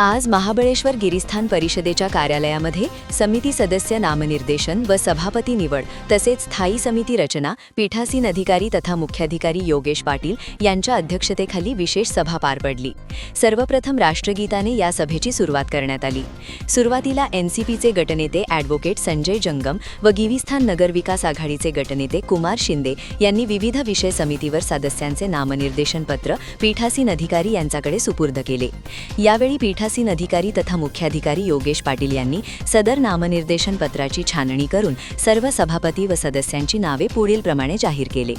आज महाबळेश्वर गिरीस्थान परिषदेच्या कार्यालयामध्ये समिती सदस्य नामनिर्देशन व सभापती निवड तसेच स्थायी समिती रचना पीठासीन अधिकारी तथा मुख्याधिकारी योगेश पाटील यांच्या अध्यक्षतेखाली विशेष सभा पार पडली. सर्वप्रथम राष्ट्रगीताने या सभेची सुरुवात करण्यात आली. सुरुवातीला एनसीपीचे गटनेते ॲडव्होकेट संजय जंगम व गिरीस्थान नगर विकास आघाडीचे गटनेते कुमार शिंदे यांनी विविध विषय समितीवर सदस्यांचे नामनिर्देशन पत्र पीठासीन अधिकारी यांच्याकडे सुपूर्द केले. यावेळी पीठासीन अधिकारी तथा मुख्याधिकारी योगेश पाटील यांनी सदर नामनिर्देशन पत्राची छाननी करून सर्व सभापती व सदस्यांची नावे पुढीलप्रमाणे जाहीर केले.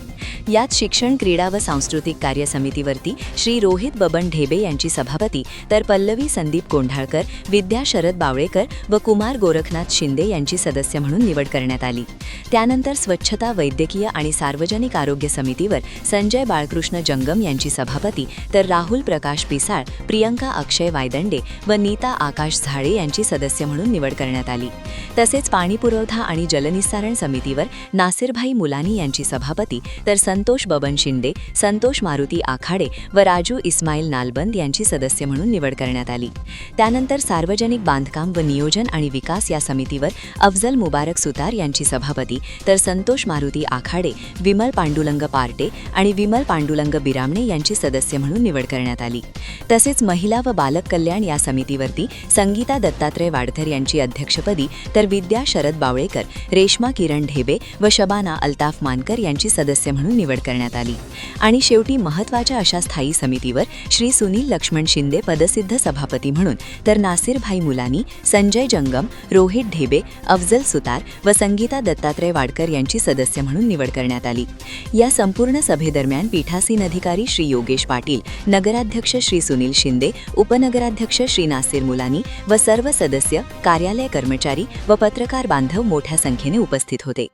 यात शिक्षण क्रीडा व सांस्कृतिक कार्य समितीवरती श्री रोहित बबन ढेबे यांची सभापती तर पल्लवी संदीप कोंढाळकर विद्या शरद बावळेकर व कुमार गोरखनाथ शिंदे यांची सदस्य म्हणून निवड करण्यात आली. त्यानंतर स्वच्छता वैद्यकीय आणि सार्वजनिक आरोग्य समितीवर संजय बाळकृष्ण जंगम यांची सभापती तर राहुल प्रकाश पिसाळ प्रियंका अक्षय वायदंडे व नीता आकाश झाडे यांची सदस्य म्हणून निवड करण्यात आली. तसेच पाणी पुरवठा आणि जलनिस्सारण समितीवर नासिरभाई मुलानी यांची सभापती तर संतोष बबन शिंदे संतोष मारुती आखाडे व राजू इस्माईल नालबंद यांची सदस्य म्हणून निवड करण्यात आली. त्यानंतर सार्वजनिक बांधकाम व नियोजन आणि विकास या समितीवर अफजल मुबारक सुतार यांची सभापती तर संतोष मारुती आखाडे विमल पांडुलंग पार्टे आणि विमल पांडुलंग बिरामणे यांची सदस्य म्हणून निवड करण्यात आली. तसेच महिला व बालक कल्याण कल्याण या समितीवरती संगीता दत्तात्रय वाडकर यांची अध्यक्षपदी तर विद्या शरद बावळेकर रेश्मा किरण ढेबे व शबाना अल्ताफ मानकर यांची सदस्य म्हणून निवड करण्यात आली. आणि शेवटी महत्त्वाच्या अशा स्थायी समितीवर श्री सुनील लक्ष्मण शिंदे पदसिद्ध सभापती म्हणून तर नासिरभाई मुलानी संजय जंगम रोहित ढेबे अफजल सुतार व संगीता दत्तात्रय वाडकर यांची सदस्य म्हणून निवड करण्यात आली. या संपूर्ण सभेदरम्यान पीठासीन अधिकारी श्री योगेश पाटील नगराध्यक्ष श्री सुनील शिंदे उपनगराध्यक्ष श्री नासिर मुलानी व सर्व सदस्य कार्यालय कर्मचारी व पत्रकार बांधव मोठ्या संख्येने उपस्थित होते.